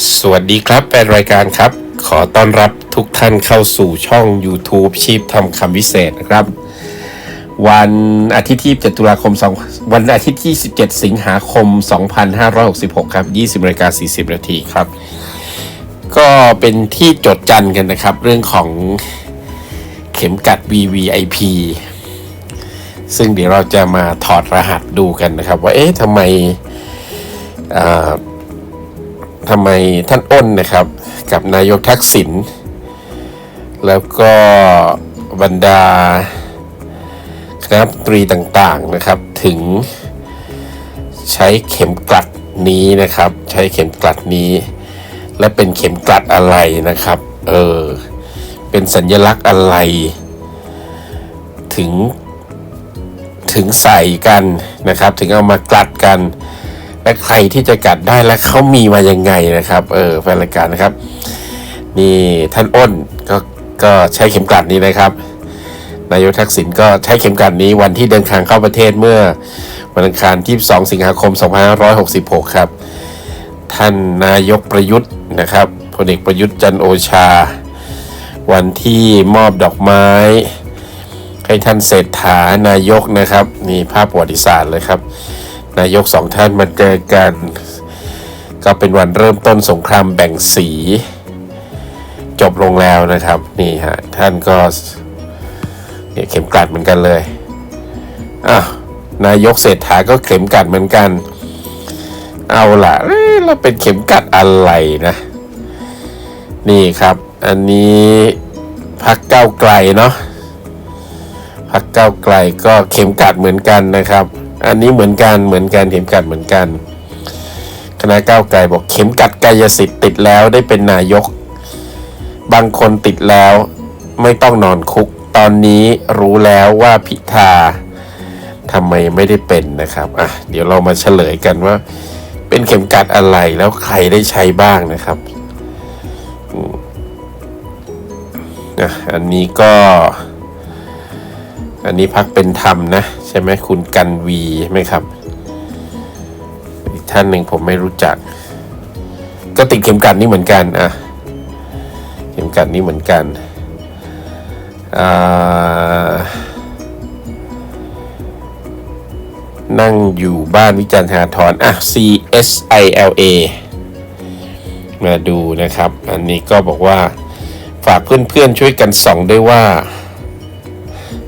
สวัสดีครับแฟนรายการครับ ขอต้อนรับทุกท่านเข้าสู่ช่อง YouTube ชีพทำคำวิเศษนะครับ วันอาทิตย์ที่7ตุลาคม 2 วันอาทิตย์ที่ 17 สิงหาคม 2566 ครับ 20นาฬิกา40 นาทีครับ ก็เป็นที่จดจันกันนะครับ เรื่องของเข็มกัด VVIP ซึ่งเดี๋ยวเราจะมาถอดรหัสดูกันนะครับ ว่าเอ๊ะทำไมอ่า ทำไมท่านอ้นนะครับ กับนายกทักษิณแล้วก็บรรดาคณะรัฐมนตรีต่างๆนะครับ ถึงใช้เข็มกลัดนี้นะครับ ใช้เข็มกลัดนี้ และเป็นเข็มกลัดอะไรนะครับ เออ เป็นสัญลักษณ์อะไร ถึงถึงใส่กันนะครับ ถึงเอามากลัดกัน และใครที่จะกัดได้และเขามีมายังไงนะครับ เออแฟนรายการนะครับ นี่ท่านอ้นก็ก็ใช้เข็มกลัดนี้นะครับ นายกทักษิณก็ใช้เข็มกลัดนี้วันที่เดินทางเข้าประเทศเมื่อวันอังคารที่2สิงหาคม 2566 ครับ ท่านนายกประยุทธ์นะครับพลเอกประยุทธ์จันโอชา วันที่มอบดอกไม้ ให้ท่านเศรษฐานายกนะครับ นี่ภาพประวัติศาสตร์เลยครับ นายกสองท่านมาเจอกัน ก็เป็นวันเริ่มต้นสงครามแบ่งสี จบลงแล้วนะครับ นี่ฮะ ท่านก็เนี่ยเข็มกลัดเหมือนกันเลยอ้าวนายกเศรษฐาก็เข็มกลัดเหมือนกัน เอาล่ะเอ๊ะแล้วเป็นเข็มกลัดอะไรนะ นี่ครับ อันนี้พักเก้าไกลเนาะพักเก้าไกลก็เข็มกลัดเหมือนกันนะครับ อันนี้เหมือนกันเหมือนกันเข็มกลัดเหมือนกัน คณะก้าวไกลบอกเข็มกัดกายสิทธิ์ติดแล้วได้เป็นนายก บางคนติดแล้วไม่ต้องนอนคุก ตอนนี้รู้แล้วว่าพิธาทำไมไม่ได้เป็นนะครับอะเดี๋ยวเรามาเฉลยกันว่า เป็นเข็มกัดอะไรแล้วใครได้ใช้บ้างนะครับอะอันนี้ก็ อันนี้พักเป็นธรรมนะ ใช่ไหมคุณกันวีใช่ไหมครับ อีกท่านหนึ่งผมไม่รู้จัก ก็ติดเข็มกัดนี่เหมือนกันอะเข็มกัดนี่เหมือนกันนั่งอยู่บ้านวิจารณ์ธนาธรอะ C S I L A มาดูนะครับ อันนี้ก็บอกว่าฝากเพื่อนๆช่วยกันส่องด้วยว่า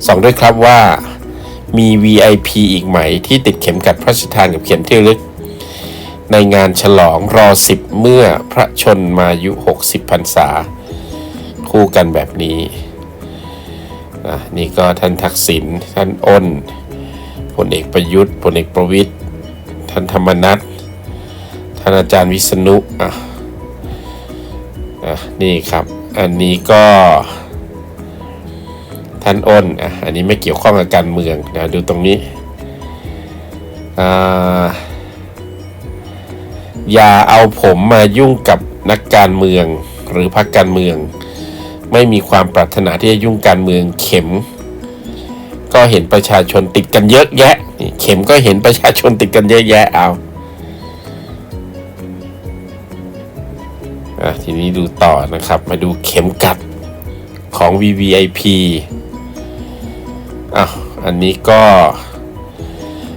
สองด้วยครับว่ามี VIP อีกไหมที่ติดเข็มกัดพระราชทานกับเข็มที่ลึก ในงานฉลองรอสิบเมื่อพระชนมายุ 60พรรษา คู่กันแบบนี้อะนี่ก็ท่านทักษิณท่านอ้นพลเอกประยุทธ์พลเอกประวิทย์ท่านธรรมนัฐท่านอาจารย์วิษณุอะอะนี่ครับ อันนี้ก็ ท่านอ้นอะอันนี้ไม่เกี่ยวข้องกับการเมืองนะดูตรงนี้อ่าอย่าเอาผมมายุ่งกับนักการเมืองหรือพรรคการเมือง ไม่มีความปรารถนาที่จะยุ่งการเมืองเข็ม ก็เห็นประชาชนติดกันเยอะแยะเข็มก็เห็นประชาชนติดกันเยอะแยะเอาทีนี้ดูต่อนะครับมาดูเข็มกัดของ VVIP อ้าวอันนี้ก็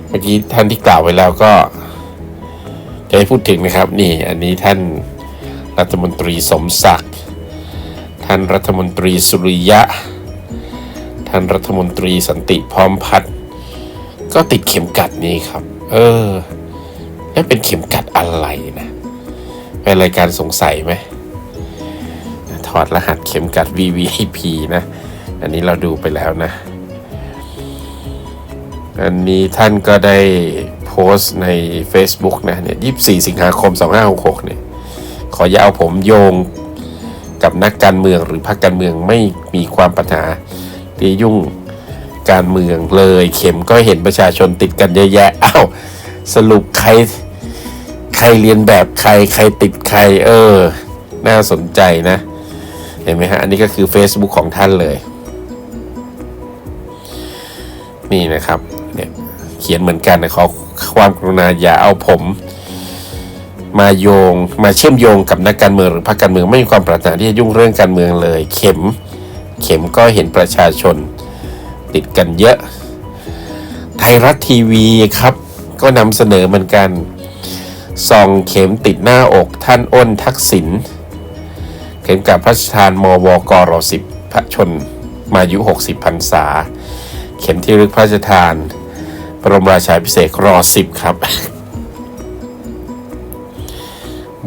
เมื่อกี้ท่านที่กล่าวไว้แล้วก็จะให้พูดถึงนะครับ นี่อันนี้ท่านรัฐมนตรีสมศักดิ์ท่านรัฐมนตรีสุริยะ ท่านรัฐมนตรีสันติพร้อมพัฒน์ก็ติดเข็มกัดนี้ครับ เออแล้วเป็นเข็มกัดอะไรนะเป็นรายการสงสัยไหมถอดรหัสเข็มกัด VVIP นะ อันนี้เราดูไปแล้วนะ อันนี้ท่านก็ได้โพสต์ใน Facebook นะเนี่ย24สิงหาคม 2566เนี่ยขออย่าเอาผมโยงกับนักการเมืองหรือพรรคการเมืองไม่มีความปัญหาที่ยุ่งการเมืองเลย เข็มก็เห็นประชาชนติดกันเยอะแยะอ้าวสรุปใครใครเรียนแบบใครใครติดใครเออ น่าสนใจนะ เห็นไหมฮะ อันนี้ก็คือ Facebook ของท่านเลย นี่นะครับ เขียนเหมือนกันนะขอความกรุณาอย่าเอาผม มาโยงมาเชื่อมโยงกับนักการเมืองหรือพรรคการเมืองไม่มีความปรารถนาที่จะยุ่งเรื่องการเมืองเลย เข็ม เข็มก็เห็นประชาชน ติดกันเยอะ ไทยรัฐทีวีครับ ก็นำเสนอเหมือนกันส่องเข็มติดหน้าอกท่านอ้นทักษิณเข็มกับพระราชทานมวกรสิบพระชนมายุ 60พรรษา เข็มที่รึกพระราชทาน บรมราชาพิเศษกรสิบครับ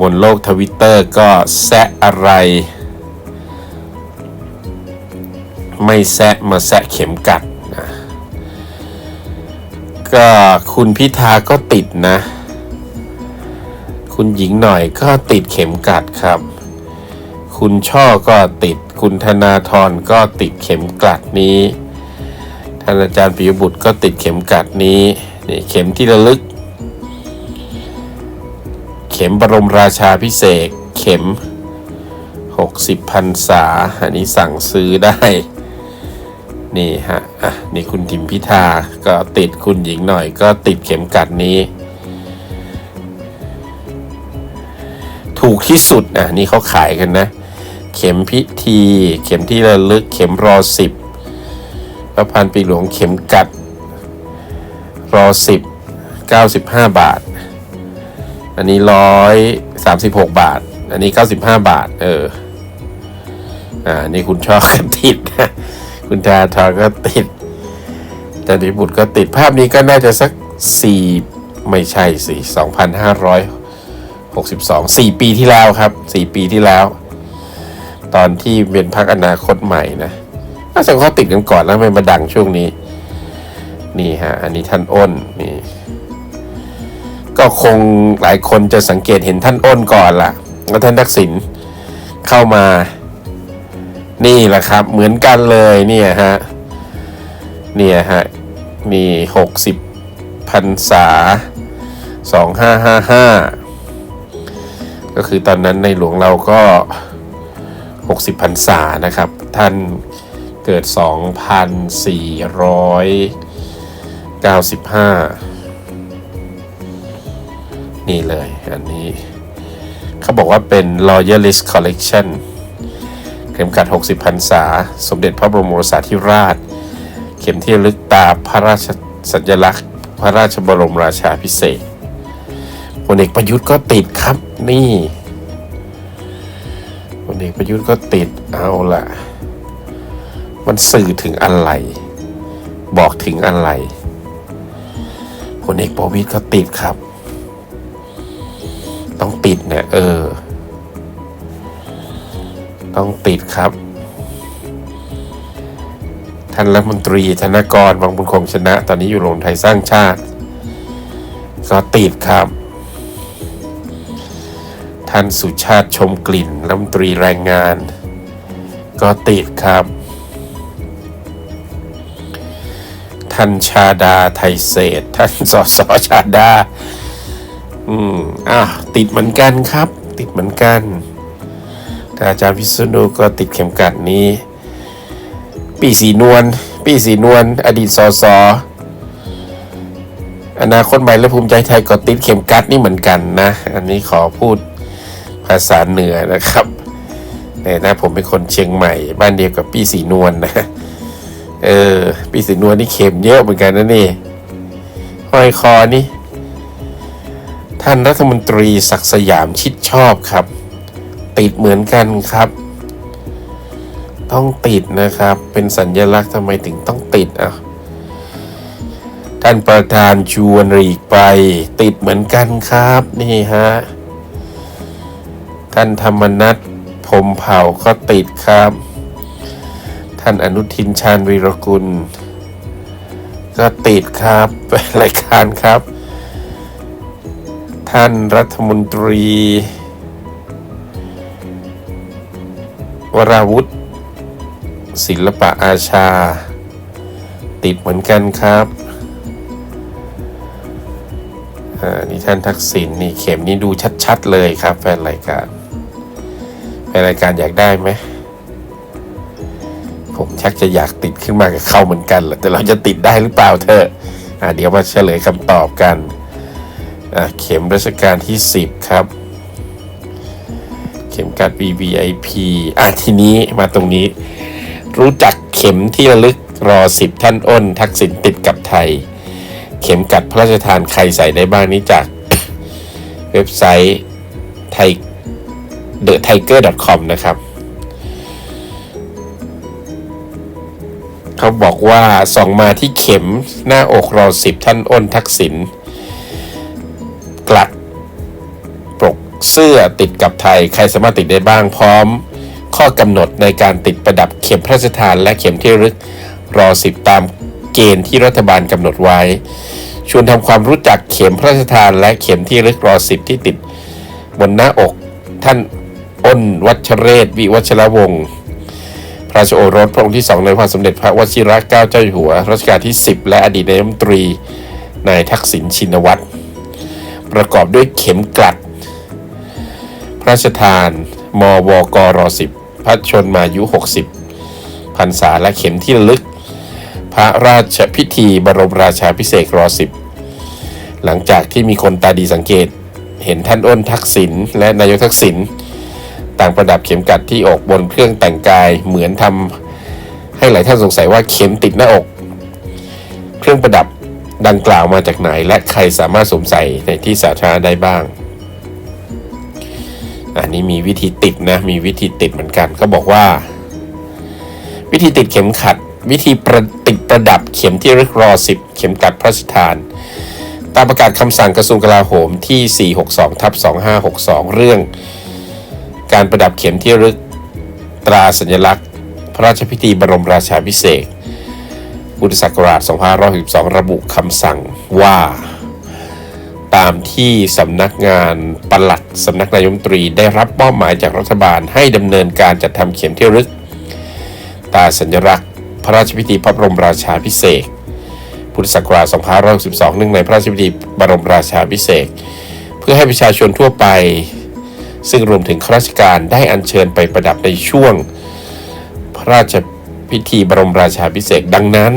บนโลกทวิตเตอร์ก็แซะอะไร ไม่แซะมาแซะเข็มกัดนะก็คุณพิธาก็ติดนะ คุณหญิงหน่อยก็ติดเข็มกัดครับ คุณช่อก็ติด คุณธนาธรก็ติดเข็มกัดนี้านอาจารย์ปิยบุตรก็ติดเข็มกัดนี้นี่เข็มที่ระลึก เข็มบรมราชาพิเศษเข็ม 60พันษาอันนี้สั่งซื้อได้ นี่ฮะอะนี่คุณทิมพิธาก็ติดคุณหญิงหน่อยก็ติดเข็มกัดนี้ ถูกที่สุดอะนี่เขาขายกันนะ เข็มพิธี เข็มที่ระลึกเข็มรอสิบ ระพันปีหลวงเข็มกัด รอสิบเก้าสิบห้าบาท อันนี้ร้อยสามสิบหกบาท อันนี้เก้าสิบห้าบาท เออ อ่า นี่คุณชอบก็ติด คุณธาทรก็ติดจันทิบุตรก็ติดภาพนี้ก็น่าจะสักสี่ไม่ใช่สิสองพันห้าร้อยหกสิบสองสี่ปีที่แล้วครับสี่ปีที่แล้ว ตอนที่เป็นพักอนาคตใหม่นะ น่าจะเขาติดกันก่อนแล้วไม่มาดังช่วงนี้ นี่ฮะ อันนี้ท่านอ้นนี่ก็คงหลายคนจะสังเกตเห็นท่านอ้นก่อนล่ะแล้วท่านทักษิณเข้ามา นี่แหละครับ เหมือนกันเลยเนี่ยฮะเนี่ยฮะมีหกสิบพรรษาสองห้าห้าห้าก็คือตอนนั้นในหลวงเราก็หกสิบพรรษานะครับ ท่าน เกิดสองพันสี่ร้อยเก้าสิบห้านี่เลย อันนี้ เขาบอกว่าเป็น Loyalist Collection เข็มขัด 60พรรษา สมเด็จพระบรมโอรสาธิราช เข็มที่ระลึกตาพระราชสัญลักษณ์ พระราชบรมราชาพิเศษพลเอกประยุทธ์ก็ติดครับนี่พลเอกประยุทธ์ก็ติดเอาล่ะ มันสื่อถึงอะไร บอกถึงอะไรพลเอกประวิตยก็ติดครับ ต้องติดเนี่ย เออ ต้องติดครับ ท่านรัฐมนตรีธนกรวังบุญคงชนะ ตอนนี้อยู่รวมไทยสร้างชาติ ก็ติดครับ ท่านสุชาติชมกลิ่นรัฐมนตรีแรงงาน ก็ติดครับ ท่านชาดาไทยเศษ ท่านสสชาดา อืมอะติดเหมือนกันครับ ติดเหมือนกัน แต่อาจารย์พิษณุก็ติดเข็มกัดนี้ ปีสีนวล ปีสีนวล อดีตสสอนาคตใหม่และภูมิใจไทยก็ติดเข็มกัดนี่เหมือนกันนะ อันนี้ขอพูดภาษาเหนือนะครับแต่นะผมเป็นคนเชียงใหม่ บ้านเดียวกับปีสีนวลนะ เออ ปีสีนวลนี่เข็มเยอะเหมือนกันนะนี่ห้อยคอนี่ ท่านรัฐมนตรีศักสยามชิดชอบครับ ติดเหมือนกันครับ ต้องติดนะครับ เป็นสัญญลักษณ์ทำไมถึงต้องติดอะท่านประธานชวนหรีกไป ติดเหมือนกันครับนี่ฮะท่านธรรมนัทพรหมเผาก็ติดครับ ท่านอนุทินชาญวีรกุล ก็ติดครับเป็นรายการครับ ท่านรัฐมนตรี วราวุธศิลปะอาชา ติดเหมือนกันครับนี่ท่านทักษิณนี่เข็มนี่ดูชัด ๆ เลยครับ แฟนรายการ แฟนรายการอยากได้ไหม ชักจะอยากติดขึ้นมากับเขาเหมือนกันแหละแต่เราจะติดได้หรือเปล่าเธออ่าเดี๋ยวมาเฉลยคำตอบกันอะเข็มรัชกาลที่ 10 ครับ เข็มกัด VVIP อะทีนี้มาตรงนี้ รู้จักเข็มที่ระลึกรอสิบท่านอ้น ทักษิณติดกับไทย เข็มกัดพระราชทานใครใส่ได้บ้างนี้จากเว็บไซต์ไทย the tiger com นะครับ เขาบอกว่าส่องมาที่เข็มหน้าอกรอสิบท่านอ้นทักษิณกลัดปกเสื้อติดกับไทย ใครสามารถติดได้บ้างพร้อม ข้อกำหนดในการติดประดับเข็มพระราชทานและเข็มที่ระลึกรอสิบตามเกณฑ์ที่รัฐบาลกำหนดไว้ ชวนทำความรู้จักเข็มพระราชทานและเข็มที่ระลึกรอสิบที่ติด บนหน้าอกท่านอ้นวัชเรศวิวัชรวงศ์ พระราชโอรสพระองค์ที่สองในพระบาทสมเด็จพระวชิรเกล้าเจ้าอยู่หัวรัชกาลที่ 10 และอดีตนายกรัฐมนตรีนายทักษิณชินวัตร ประกอบด้วยเข็มกลัด พระราชทาน มวกร10พระชนมายุ 60พรรษาและเข็มที่ลึก พระราชพิธีบรมราชาพิเศษกร10หลังจากที่มีคนตาดีสังเกต เห็นท่านอ้นทักษิณและนายกทักษิณ ต่างประดับเข็มกัดที่อกบนเครื่องแต่งกาย เหมือนทำให้หลายท่านสงสัยว่าเข็มติดหน้าอก เครื่องประดับดังกล่าวมาจากไหน และใครสามารถสวมใส่ในที่สาธารณะได้บ้าง อันนี้มีวิธีติดนะ มีวิธีติดเหมือนกัน ก็บอกว่า วิธีติดเข็มขัด วิธีประติดประดับเข็มที่รึกรอสิบเข็มกัดพระราชทานตามประกาศคำสั่งกระทรวงกลาโหมที่ 462ทับ2562 เรื่อง การประดับเข็มที่รึกตราสัญลักษณ์ พระราชพิธีบรมราชาพิเศษพุทธศักราช2562 ระบุคำสั่งว่า ตามที่สำนักงานปลัดสำนักนายมนตรีได้รับมอบหมายจากรัฐบาลให้ดำเนินการจัดทำเข็มที่รึกตราสัญลักษณ์ พระราชพิธีพระบรมราชาพิเศษพุทธศักราช2562เนื่งในพระราชพิธีบรมราชาพิเศษเพื่อให้ประชาชนทั่วไป ซึ่งรวมถึงข้าราชการได้อัญเชิญไปประดับในช่วง พระราชพิธีบรมราชาพิเศษดังนั้น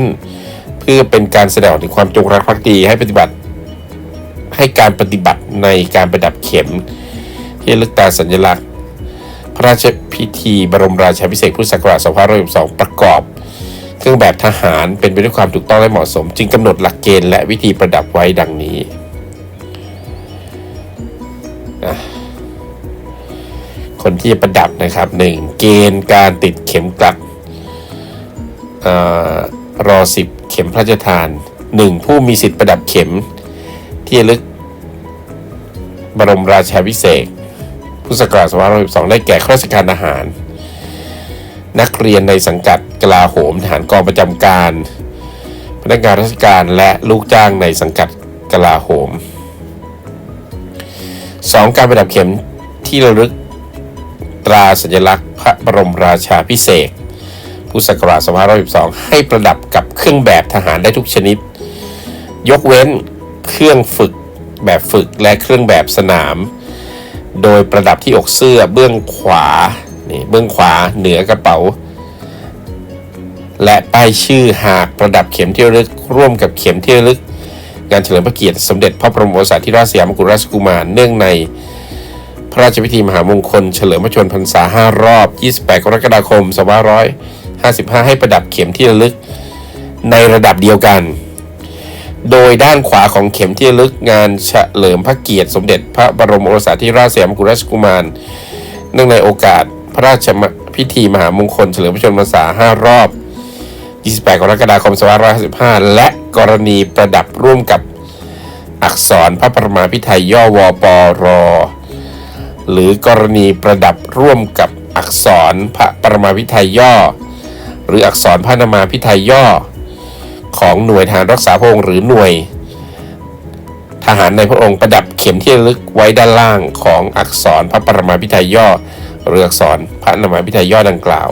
เพื่อเป็นการแสดงออกถึงความจงรักภักดีให้ปฏิบัติ ให้การปฏิบัติในการประดับเข็ม ที่ลึกตาสัญลักษณ์ พระราชพิธีบรมราชาพิเศษพุทธศักราช2562ประกอบ เครื่องแบบทหารเป็นไปด้วยความถูกต้องและเหมาะสม จึงกำหนดหลักเกณฑ์และวิธีประดับไว้ดังนี้ คนที่จะประดับนะครับหนึ่งเกณฑ์การติดเข็มกลัดรอสิบเข็มพระราชทานหนึ่งผู้มีสิทธิ์ประดับเข็ม ที่ลึกบรมราชาพิเศษกพุทธศักราช2562ได้แก่ข้าราชการทหาร นักเรียนในสังกัดกลาโหมทหารกองประจำการ พนักงานราชการและลูกจ้างในสังกัดกลาโหม 2. การประดับเข็มที่ระลึก ตราสัญลักษณ์พระบรมราชาพิเศษพุทธศักราช2512 ให้ประดับกับเครื่องแบบทหารได้ทุกชนิด ยกเว้นเครื่องฝึกแบบฝึกและเครื่องแบบสนาม โดยประดับที่อกเสื้อเบื้องขวานี่เบื้องขวาเหนือกระเป๋า และป้ายชื่อหากประดับเข็มที่ระลึกร่วมกับเข็มที่ระลึกงานเฉลิมพระเกียรติสมเด็จพระบรมโอรสาธิราชสยามกุฎราชกุมารเนื่องใน พระราชพิธีมหามงคล เฉลิมพระชนพรรษา 5 รอบ 28 กรกฎาคม 2555 ให้ประดับเข็มที่ระลึกในระดับเดียวกัน โดยด้านขวาของเข็มที่ระลึกงานเฉลิมพระเกียรติสมเด็จพระบรมโอรสาธิราชสยามกุฎราชกุมาร เนื่องในโอกาสพระราชพิธีมหามงคล เฉลิมพระชนมพรรษา 5 รอบ 28 กรกฎาคม 2555 และกรณีประดับร่วมกับอักษรพระประมาพิไทยย่อวปร หรือกรณีประดับร่วมกับอักษรพระประมาพิไทยย่อ หรืออักษรพระนามาพิไทยย่อ ของหน่วยทหารรักษาพระองค์หรือหน่วย ทหารในพระองค์ประดับเข็มที่ลึกไว้ด้านล่างของอักษรพระประมาพิไทยย่อ หรืออักษรพระนามาพิไทยย่อดังกล่าว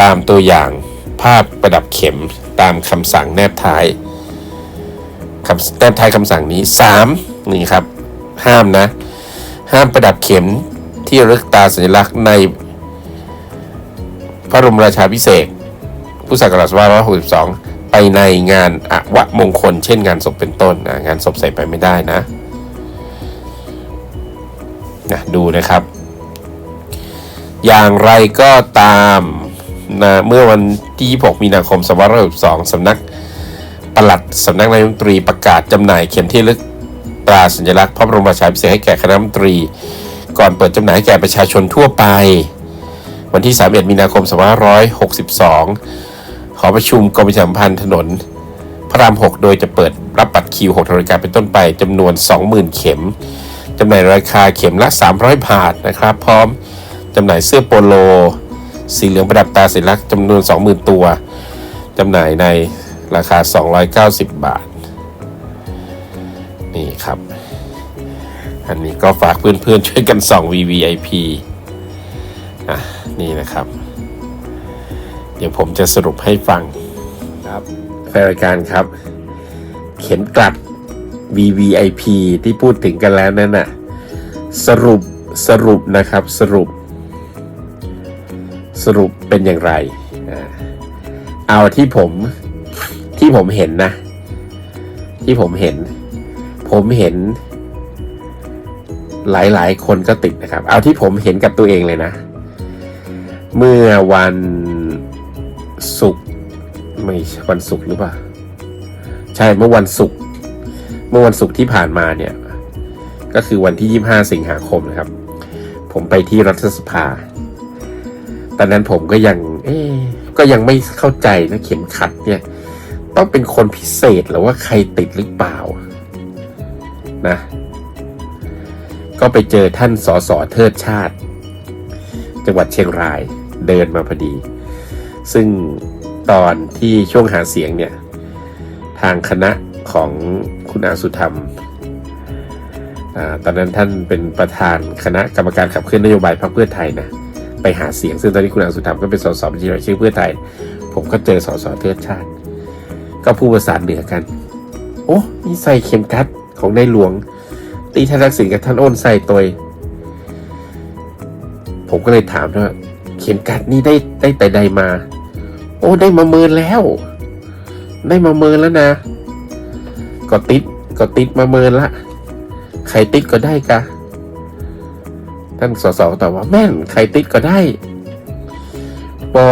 ตามตัวอย่างภาพประดับเข็มตามคำสั่งแนบท้ายคำแนบท้ายคำสั่งนี้ 3. นี่ครับ ห้ามนะ ห้ามประดับเข็มที่รึกตาสัญลักษณ์ในพระบรมราชาพิเศษพุทธศักราช2562 ไปในงานอวมงคล เช่นงานศพเป็นต้นนะงานศพใส่ไปไม่ได้นะนะดูนะครับ อย่างไรก็ตามนะเมื่อวันที่ 26 มีนาคม2562สำนักปลัดสำนักนายกรัฐมนตรีประกาศจำหน่ายเข็มที่ลึก ตราสัญลักษณ์พระบรมราชาภิเษกให้แก่คณะรัฐมนตรี ก่อนเปิดจำหน่ายให้แก่ประชาชนทั่วไป วันที่ 31 มีนาคม 2562 ขอประชุมกรมประชาสัมพันธ์ถนน พระราม 6 โดยจะเปิดรับบัตรคิว 6นาฬิกาเป็นต้นไปจำนวน 20,000 เข็มจำหน่ายราคาเข็มละ 300 บาทนะครับ พร้อมจำหน่ายเสื้อโปโล สีเหลืองประดับตาสัญลักษณ์จำนวน 20,000 ตัวจำหน่ายในราคา 290 บาท นี่ครับ อันนี้ก็ฝากเพื่อนๆช่วยกันส่อง VVIP อะนี่นะครับ เดี๋ยวผมจะสรุปให้ฟังครับแฟนรายการครับ เข็มกลัด VVIP ที่พูดถึงกันแล้วนั่นน่ะสรุปสรุปนะครับสรุป สรุปเป็นอย่างไรอ่าเอาที่ผมที่ผมเห็นนะ ที่ผมเห็น ผมเห็น หลายๆ คนก็ติดนะครับ เอาที่ผมเห็นกับตัวเองเลยนะ เมื่อวันศุกร์ไม่ใช่วันศุกร์หรือเปล่า ใช่เมื่อวันศุกร์เมื่อวันศุกร์ที่ผ่านมาเนี่ย ก็คือวันที่ 25 สิงหาคมนะครับ ผมไปที่รัฐสภาตอนนั้นผมก็ยัง เอ๊ก็ยังไม่เข้าใจนะเข็มขัดเนี่ย ต้องเป็นคนพิเศษหรือว่าใครติดหรือเปล่า นะ ก็ไปเจอท่านสอสอเทิดชาติ จังหวัดเชียงรายเดินมาพอดี ซึ่งตอนที่ช่วงหาเสียงเนี่ย ทางคณะของคุณอาสุธรรมอตอนนั้นท่านเป็นประธานคณะกรรมการขับเคลื่อนนโยบายพรรคเพื่อไทยนะไปหาเสียงซึ่งตอนนี้คุณอาสุธรรมก็เป็นสสบัญชีรายชื่อเพื่อไทย ผมก็เจอสสเทิดชาติ ก็พูดภาษาเหนือกัน โอ้นี่ใส่เข็มกัด ของในหลวง ตีท่านทักษิณกับท่านโอนใส่ตัวผมก็เลยถามว่าเข็มกัดนี่ได้ได้แต่ใดมา โอ้ได้มาเมินแล้ว ได้มาเมินแล้วนะ ก็ติดก็ติดมาเมินละใครติดก็ได้กะท่านสสตอบว่าแม่นใครติดก็ได้บอ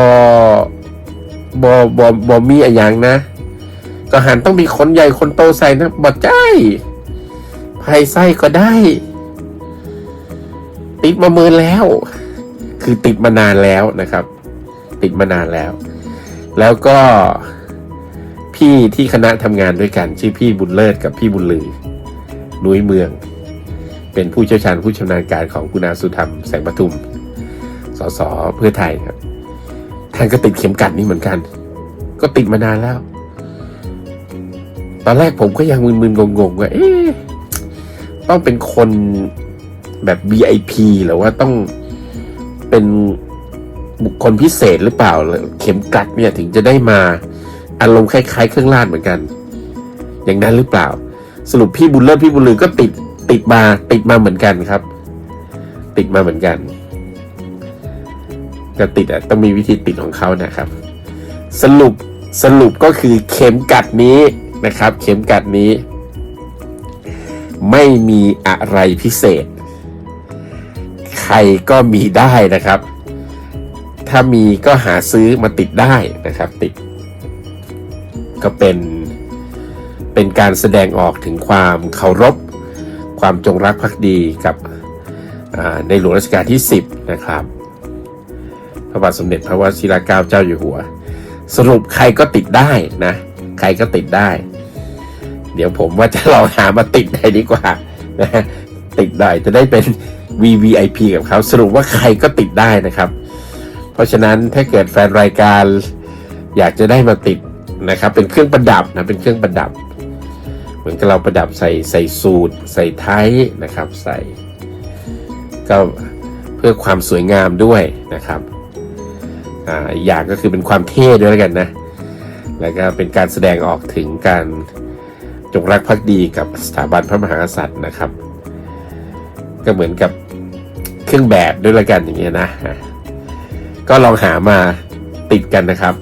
บอบอบอมีอะไรอย่างนะ ก็หันต้องมีคนใหญ่คนโตใส่นะบอใจ ไผ่ไส้ก็ได้ ติดมาเมินแล้ว คือติดมานานแล้วนะครับ ติดมานานแล้ว แล้วก็พี่ที่คณะทำงานด้วยกัน ชื่อพี่บุญเลิศกับพี่บุญลือนุ้ยเมือง เป็นผู้เชี่ยวชาญผู้ชำนาญการของคุณอาสุธรรมแสงปทุมสสเพื่อไทยครับท่านก็ติดเข็มกัดนี้เหมือนกัน ก็ติดมานานแล้ว ตอนแรกผมก็ยังมึนๆงงๆว่าเอ๊ะ ต้องเป็นคนแบบ VIP หรือว่าต้องเป็นบุคคลพิเศษหรือเปล่า เข็มกัดเนี่ยถึงจะได้มาอารมณ์คล้ายๆ เครื่องราชเหมือนกัน อย่างนั้นหรือเปล่า สรุปพี่บุญเลิศพี่บุญลือก็ติดติดมาติดมาเหมือนกันครับ ติดมาเหมือนกันจะติดอะต้องมีวิธีติดของเขานะครับ สรุปสรุปก็คือเข็มกัดนี้นะครับ เข็มกัดนี้ ไม่มีอะไรพิเศษ ใครก็มีได้นะครับ ถ้ามีก็หาซื้อมาติดได้นะครับ ติด ก็เป็น เป็นการแสดงออกถึงความเคารพ ความจงรักภักดีกับในหลวงรัชกาลที่ 10 นะครับ พระบาทสมเด็จพระวชิรเกล้าเจ้าอยู่หัว สรุปใครก็ติดได้นะ ใครก็ติดได้ เดี๋ยวผมว่าจะลองหามาติดได้ดีกว่านะติดได้จะได้เป็น VVIP กับเขาสรุปว่าใครก็ติดได้นะครับ เพราะฉะนั้นถ้าเกิดแฟนรายการอยากจะได้มาติดนะครับ เป็นเครื่องประดับนะเป็นเครื่องประดับ เหมือนกับเราประดับใส่ใส่สูทใส่ไทยนะครับใส่ก็เพื่อความสวยงามด้วยนะครับอ่าอีกอย่างก็คือเป็นความเท่ด้วยแล้วกันนะ แล้วก็เป็นการแสดงออกถึงการ จงรักภักดีกับสถาบันพระมหากษัตริย์นะครับ ก็เหมือนกับเครื่องแบบด้วยละกันอย่างเงี้ยนะ ก็ลองหามาติดกันนะครับ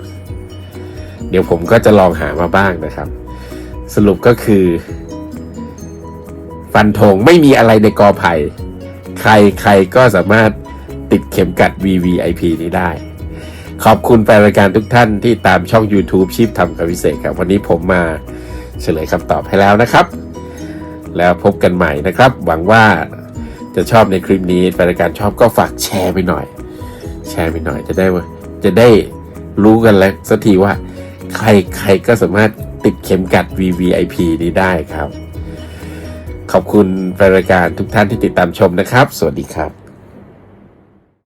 เดี๋ยวผมก็จะลองหามาบ้างนะครับ สรุปก็คือ ฟันธงไม่มีอะไรในกอไผ่ใครใครก็สามารถติดเข็มกัด VVIP นี้ได้ ขอบคุณแฟนรายการทุกท่านที่ตามช่อง YouTube ชีพทำกับพิเศษครับ วันนี้ผมมา เฉลยคำตอบให้แล้วนะครับ แล้วพบกันใหม่นะครับ หวังว่าจะชอบในคลิปนี้แฟนรายการชอบก็ฝากแชร์ไปหน่อย แชร์ไปหน่อยจะได้ว่าจะได้รู้กันแล้วสักทีว่า ใครใครก็สามารถติดเข็มกัด VVIP นี้ได้ครับ ขอบคุณแฟนรายการทุกท่านที่ติดตามชมนะครับ สวัสดีครับ